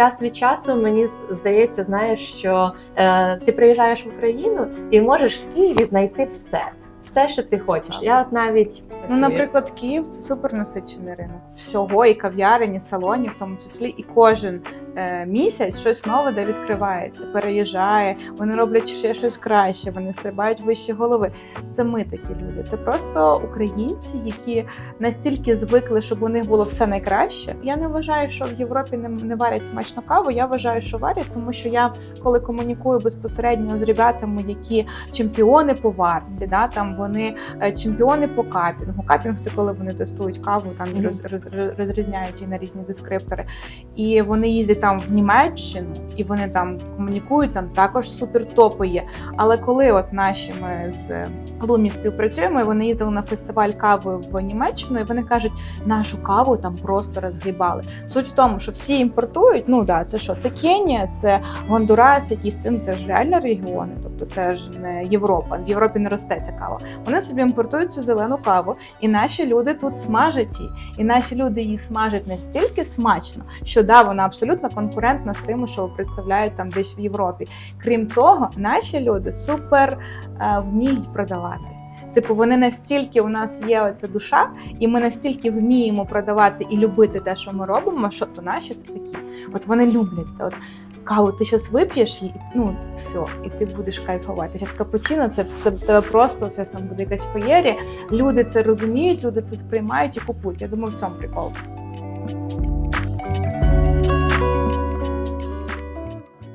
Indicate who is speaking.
Speaker 1: час від часу мені здається, знаєш, що е, ти приїжджаєш в Україну і можеш в Києві знайти все. Все, що ти хочеш. Я от навіть
Speaker 2: Ну, наприклад, Київ це супер насичений ринок. Всього і кав'ярень, і салонів, в тому числі, і кожен місяць щось нове де відкривається, переїжджає, вони роблять ще щось краще, вони стрибають вище голови. Це ми такі люди. Це просто українці, які настільки звикли, щоб у них було все найкраще. Я не вважаю, що в Європі не, не варять смачну каву. Я вважаю, що варять, тому що я коли комунікую безпосередньо з ребятами, які чемпіони по варці, да там вони е, чемпіони по капінгу. Капінг це коли вони тестують каву, там і
Speaker 1: Мгм.
Speaker 2: роз, роз, роз- розрізняють її на різні дискриптори. І вони їздять там в Німеччину, і вони там комунікують, там також супер топи є. Але коли от наші ми з Лумі співпрацюємо, і вони їздили на фестиваль кави в Німеччину, і вони кажуть, нашу каву там просто розгрібали. Суть в тому, що всі імпортують. Ну да, це що? Це Кенія, це Гондурас, якісь цим це ж реально регіони, тобто це ж не Європа. В Європі не росте ця кава. Вони собі імпортують цю зелену каву, і наші люди тут смажать її. І наші люди її смажать настільки смачно, що да, вона абсолютно конкурентна з тим, що представляють там десь в Європі. Крім того, наші люди супер е, вміють продавати. Типу, вони настільки у нас є оця душа, і ми настільки вміємо продавати і любити те, що ми робимо, що то наші це такі. От вони люблять це. От каву ти зараз вип'єш і ну все, і ти будеш кайфувати. Зараз капучино, це тебе- просто зараз там буде якась феєрія. Люди це розуміють, люди це сприймають і купують. Я думаю, в цьому прикол.